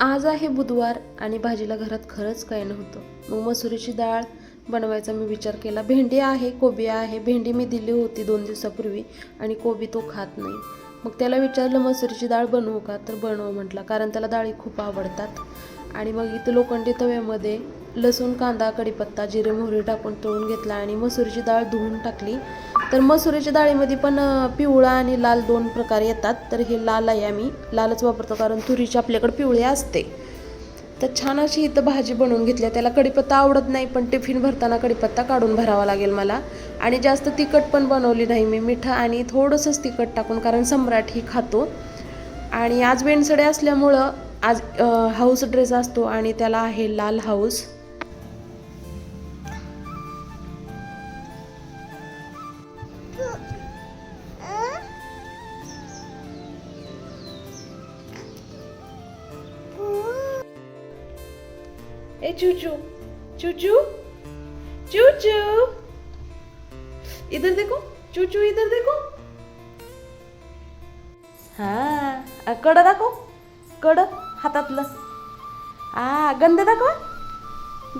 आज आहे बुधवार आणि भाजीला घरात खरंच काय नव्हतं. मग मसुरीची डाळ बनवायचा मी विचार केला. भेंडी आहे कोबी आहे. भेंडी मी दिली होती दोन दिवसापूर्वी आणि कोबी तो खात नाही. मग त्याला विचारलं मसुरीची डाळ बनवू का? तर बनव म्हटलं कारण त्याला डाळी खूप आवडतात. आणि मग इथं लोखंडी तव्यामध्ये लसूण कांदा कढीपत्ता जिरे मोहरी टाकून तळून घेतला आणि मसुरीची डाळ धुवून टाकली. तर मसुरीच्या डाळीमध्ये पण पिवळा आणि लाल दोन प्रकार येतात. तर हे लाल आहे आम्ही. लालच वापरतो कारण तुरीची आपल्याकडे पिवळी असते. तर छान अशी इथं भाजी बनवून घेतली त्याला कढीपत्ता आवडत नाही पण टिफिन भरताना कढीपत्ता काढून भरावा लागेल मला. आणि जास्त तिखट पण बनवली नाही मी. मिठं आणि थोडंसंच तिखट टाकून कारण सम्राट ही खातो. आणि आज वेणसडे असल्यामुळं आज हाऊस ड्रेस असतो आणि त्याला आहे लाल हाऊस चूचू चूचू चूचू इधर देखो चूचू इधर देखो। हा कड दाखव कड हातातलं. आ गंध दाखव.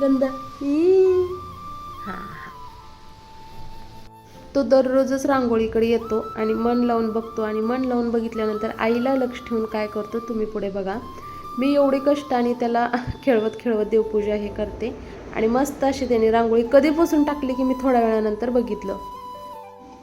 गंध. हा. तो दररोजच रांगोळीकडे येतो आणि मन लावून बघतो आणि मन लावून बघितल्यानंतर आईला लक्ष ठेवून काय करतो तुम्ही पुढे बघा. मी एवढी कष्टाने त्याला खेळवत खेळवत देवपूजा हे करते. आणि मस्त अशी त्याने रांगोळी कधीपासून टाकली की मी थोड्या वेळानंतर बघितलं.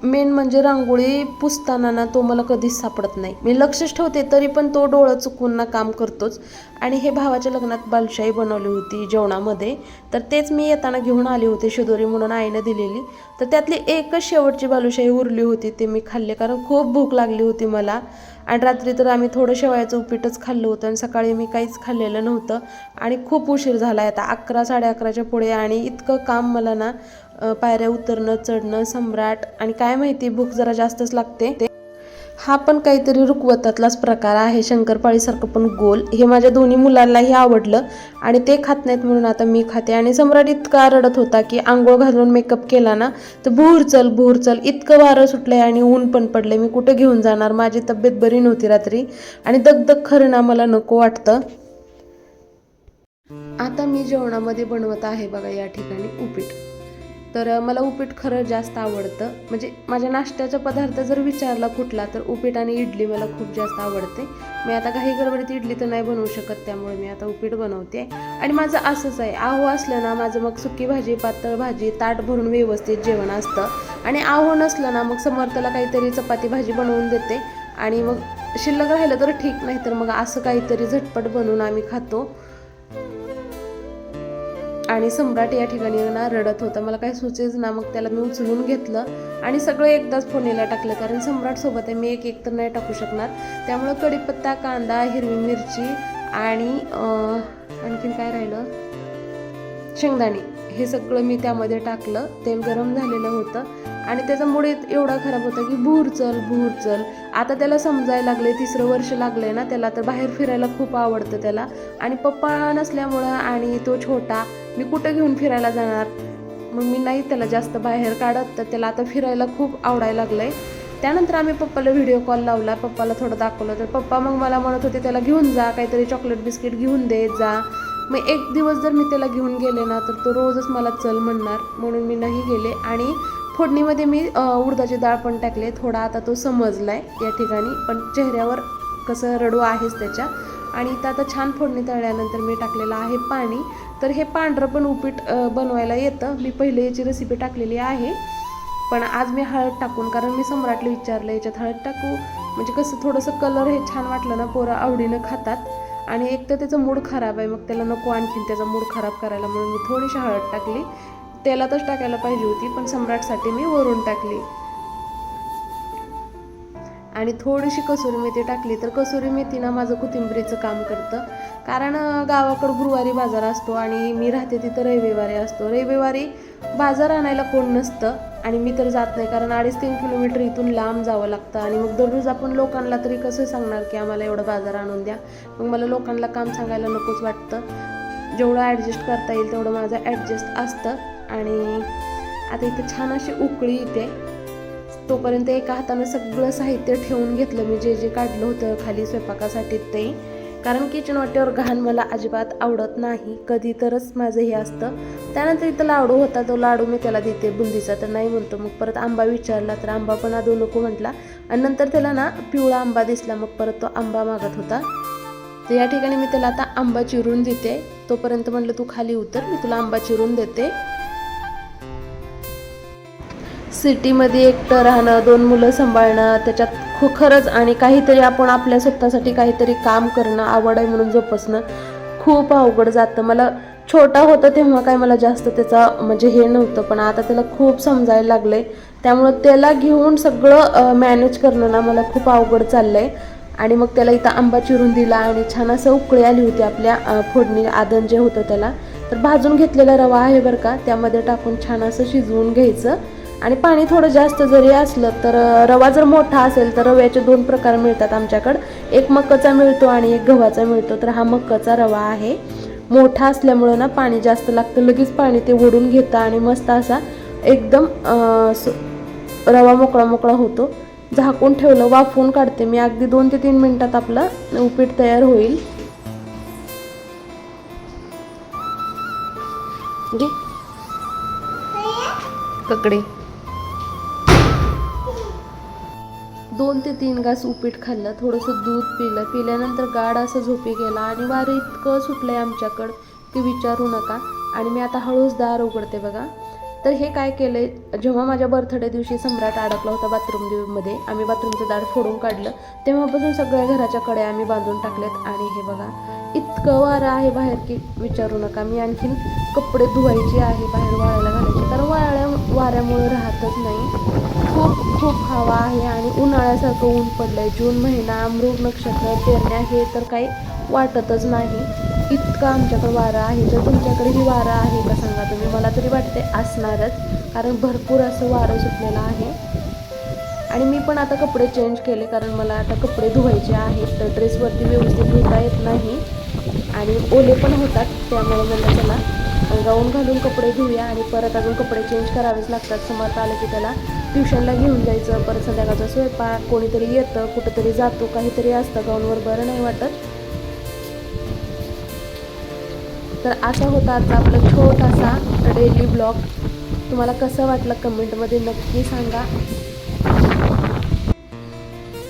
मेन म्हणजे रांगोळी पुसताना ना तो मला कधीच सापडत नाही. मी लक्षच ठेवते तरी पण तो डोळं चुकून ना काम करतोच. आणि हे भावाच्या लग्नात बालुशाही बनवली होती जेवणामध्ये. तर तेच मी येताना घेऊन आले होते शिदोरी म्हणून आईनं दिलेली. तर त्यातली एकच शेवटची बालुशाही उरली होती ते मी खाल्ले कारण खूप भूक लागली होती मला. आणि रात्री तर आम्ही थोडं शेवयाचं उपीटच खाल्लं होतं आणि सकाळी मी काहीच खाल्लेलं नव्हतं. आणि खूप उशीर झाला आहे आता अकरा साडे अकराच्या पुढे आणि इतकं काम मला ना पायऱ्या उतरणं चढणं सम्राट आणि काय माहिती भूक जरा जास्तच लागते. ते हा पण काहीतरी रुकवतातलाच प्रकार आहे शंकरपाळीसारखं पण गोल. हे माझ्या दोन्ही मुलांनाही आवडलं आणि ते खात नाहीत म्हणून आता मी खाते. आणि सम्राट इतका रडत होता की आंघोळ घालून मेकअप केला ना तर भूर चल भूर चल इतकं वारं सुटलंय आणि ऊन पण पडलंय. मी कुठं घेऊन जाणार? माझी तब्येत बरी नव्हती रात्री आणि दगदग खरं ना मला नको वाटतं. आता मी जेवणामध्ये बनवत आहे बघा या ठिकाणी उपीट. तर मला उपीट खरं जास्त आवडतं. म्हणजे माझ्या नाश्त्याचा पदार्थ जर विचारला कुठला तर उपीट आणि इडली मला खूप जास्त आवडते. मी आता काही गडबडीत इडली तर नाही बनवू शकत त्यामुळे मी आता उपीट बनवते. आणि माझं असंच आहे आहो असलं ना माझं मग सुकी भाजी पातळ भाजी ताट भरून व्यवस्थित जेवण असतं. आणि आहो नसलं ना मग समर्थला काहीतरी चपाती भाजी बनवून देते. आणि मग शिल्लक राहिलं तर ठीक नाही तर मग असं काहीतरी झटपट बनवून आम्ही खातो. आणि सम्राट या ठिकाणी ना रडत होता. मला काही सुचेच ना मग त्याला मी उचलून घेतलं आणि सगळं एकदाच फोडणीला टाकलं कारण सम्राट सोबत आहे मी एक एक तर नाही टाकू शकणार. त्यामुळं कढीपत्ता कांदा हिरवी मिरची आणि आणखीन काय राहिलं? शेंगदाणे. हे सगळं मी त्यामध्ये टाकलं. तेल गरम झालेलं होतं. आणि त्याचा मूड एवढा खराब होता की भूर चल भूर चल. आता त्याला समजायला लागले तिसरं वर्ष लागलंय ना त्याला तर बाहेर फिरायला खूप आवडतं त्याला. आणि पप्पा नसल्यामुळं आणि तो छोटा मी कुठं घेऊन फिरायला जाणार? मग मी नाही त्याला जास्त बाहेर काढत तर त्याला आता फिरायला खूप आवडायला लागलंय. त्यानंतर आम्ही पप्पाला व्हिडिओ कॉल लावला पप्पाला थोडं दाखवलं तर पप्पा मग मला म्हणत होते त्याला घेऊन जा काहीतरी चॉकलेट बिस्किट घेऊन दे जा. मग एक दिवस जर मी त्याला घेऊन गेले ना तर तो रोजच मला चल म्हणणार म्हणून मी नाही गेले. आणि फोडणीमध्ये मी उडदाची डाळ पण टाकले. थोडा आता तो समजला आहे या ठिकाणी पण चेहऱ्यावर कसं रडू आहेच त्याच्या. आणि इथं आता छान फोडणी तळल्यानंतर मी टाकलेलं आहे पाणी. तर हे पांढरं पण उपीट बनवायला येतं. मी पहिले याची रेसिपी टाकलेली आहे. पण आज मी हळद टाकून कारण मी सम्राटला विचारलं याच्यात हळद टाकू? म्हणजे कसं थोडंसं कलर हे छान वाटलं ना पोरं आवडीनं खातात. आणि एक तर त्याचा मूड खराब आहे मग त्याला नको आणखीन त्याचा मूड खराब करायला म्हणून मी थोडीशी हळद टाकली. तेलातच टाकायला पाहिजे होती पण सम्राटसाठी मी वरून टाकली. आणि थोडीशी कसुरी मेथी टाकली तर कसुरी मेथी ना माझं कोथिंबीरीचं काम करतं. कारण गावाकडं गुरुवारी बाजार असतो आणि मी राहते तिथं रविवारी असतो. रविवारी बाजार आणायला कोण नसतं आणि मी तर जात नाही कारण अडीच तीन किलोमीटर इथून लांब जावं लागतं आणि मग दररोज आपण लोकांना तरी कसं सांगणार की आम्हाला एवढं बाजार आणून द्या? मग मला लोकांना काम सांगायला नकोच वाटतं. जेवढं ॲडजस्ट करता येईल तेवढं माझं ॲडजस्ट असतं. आणि आता इथे छान अशी उकळी येते. तोपर्यंत एका हातानं सगळं साहित्य ठेवून घेतलं मी जे जे काढलं होतं खाली स्वयंपाकासाठी ते. कारण किचन वाटेवर घाण मला अजिबात आवडत नाही. कधी तरच माझं हे असतं. त्यानंतर इथं लाडू होता तो लाडू मी त्याला देते बुंदीचा. तर नाही म्हणतो मग परत आंबा विचारला तर आंबा पण आदू नको म्हटला. आणि नंतर त्याला ना पिवळा आंबा दिसला मग परत तो आंबा मागत होता. तर या ठिकाणी मी त्याला आता आंबा चिरून देते. तोपर्यंत म्हटलं तू खाली उतर मी तुला आंबा चिरून देते. सिटीमध्ये एकटं राहणं दोन मुलं सांभाळणं त्याच्यात खू खरंच आणि काहीतरी आपण आपल्या स्वतःसाठी काहीतरी काम करणं आवड आहे म्हणून जोपासणं खूप अवघड जातं. मला छोटा होता तेव्हा काय मला जास्त त्याचा म्हणजे हे नव्हतं पण आता त्याला खूप समजायला लागलंय. त्यामुळं त्याला घेऊन सगळं मॅनेज करणं ना मला खूप अवघड चाललंय. आणि मग त्याला इथं आंबा चिरून दिला आणि छान असं उकळी आली होती आपल्या फोडणी आदन जे होतं त्याला. तर भाजून घेतलेला रवा आहे बरं का त्यामध्ये टाकून छान असं शिजवून घ्यायचं. आणि पाणी थोडं जास्त जरी असलं तर रवा जर मोठा असेल तर रव्याचे दोन प्रकार मिळतात आमच्याकडं. एक मक्काचा मिळतो आणि एक गव्हाचा मिळतो. तर हा मक्काचा रवा आहे. मोठा असल्यामुळं ना पाणी जास्त लागतं. लगेच पाणी ते ओढून घेतं आणि मस्त असा एकदम रवा मोकळा मोकळा होतो. झाकून ठेवलं वाफवून काढते. मी अगदी दोन ते तीन मिनटात आपलं उपीट तयार होईल. घे ककडे. दोन ते तीन घास उपीट खाल्लं थोडंसं दूध पिलं पिल्यानंतर गाड असं झोपी गेला आणि वारं इतकं सुटलं आहे आमच्याकडं की विचारू नका. आणि मी आता हळूच दार उघडते बघा. तर हे काय केलंय जेव्हा माझ्या बर्थडे दिवशी सम्राट अडकला होता बाथरूममध्ये आम्ही बाथरूमचं दार फोडून काढलं. तेव्हापासून सगळ्या घराच्या कड्या आम्ही बांधून टाकल्यात. आणि हे बघा इतकं वारं आहे बाहेर की विचारू नका. मी आणखीन कपडे धुवायचे आहे बाहेर वाळायला घालायचे. कारण वाळ्या वाऱ्यामुळे राहतच नाही. खूप खूप हवा आहे उन्हाळ्यासारखं ऊन पडलंय. जून महिना मृग नक्षत्र पेरण्या हे तर काही वाटतच नाही. इतकं आमच्याकडे वारं आहे. तर तुमच्याकडेही वारं आहे का सांगा तुम्ही? मला तरी वाटते असणारच. कारण भरपूर असं वारं सुटलेलं आहे. आणि मी पण आता कपडे चेंज केले कारण मला आता कपडे धुवायचे आहेत. तर ड्रेसवरती व्यवस्थित धुता येत नाही. आणि ओले पण होतात. त्यामुळे मला चला गाऊन घालून कपडे धुऊया आणि परत अजून कपडे चेंज करावेच लागतात. समर्थ आलं की त्याला ट्युशनला घेऊन जायचं परत संध्याकाळचा स्वयंपाक कोणीतरी येतं कुठंतरी जातो काहीतरी असतं गाऊनवर बरं नाही वाटत. तर असा होता आजचा आपला छोटासा डेली ब्लॉग तुम्हाला कसं वाटलं कमेंटमध्ये नक्की सांगा.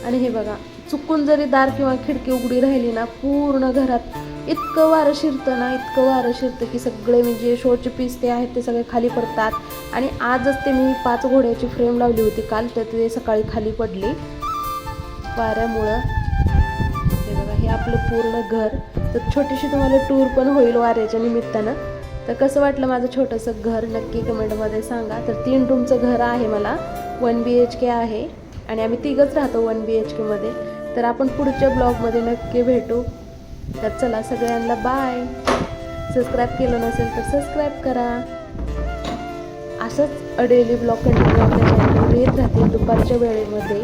आणि हे बघा चुकून जरी दार किंवा खिडकी उघडी राहिली ना पूर्ण घरात इतकं वारं शिरतं ना इतकं वारं शिरतं की सगळे म्हणजे शोचे पीस ते आहेत ते सगळे खाली पडतात. आणि आजच ते मी पाच घोड्याची फ्रेम लावली होती काल तर ते सकाळी खाली पडली. वाऱ्यामुळं. हे बघा हे आपलं पूर्ण घर. तर छोटीशी तुम्हाला टूर पण होईल वाऱ्याच्या निमित्तानं. तर कसं वाटलं माझं छोटंसं घर? नक्की कमेंटमध्ये सांगा. तर तीन रूमचं घर आहे मला. वन बी एच के आहे. आणि आम्ही तिघंच राहतो वन बी एच केमध्ये तर आपण पुढच्या ब्लॉगमध्ये नक्की भेटू. तर चला सगळ्यांना बाय सबस्क्राईब केलं नसेल तर सबस्क्राईब करा. असंच डेली ब्लॉग कंटिन्यू आपल्या चॅनलवर येत राहतील दुपारच्या वेळेमध्ये.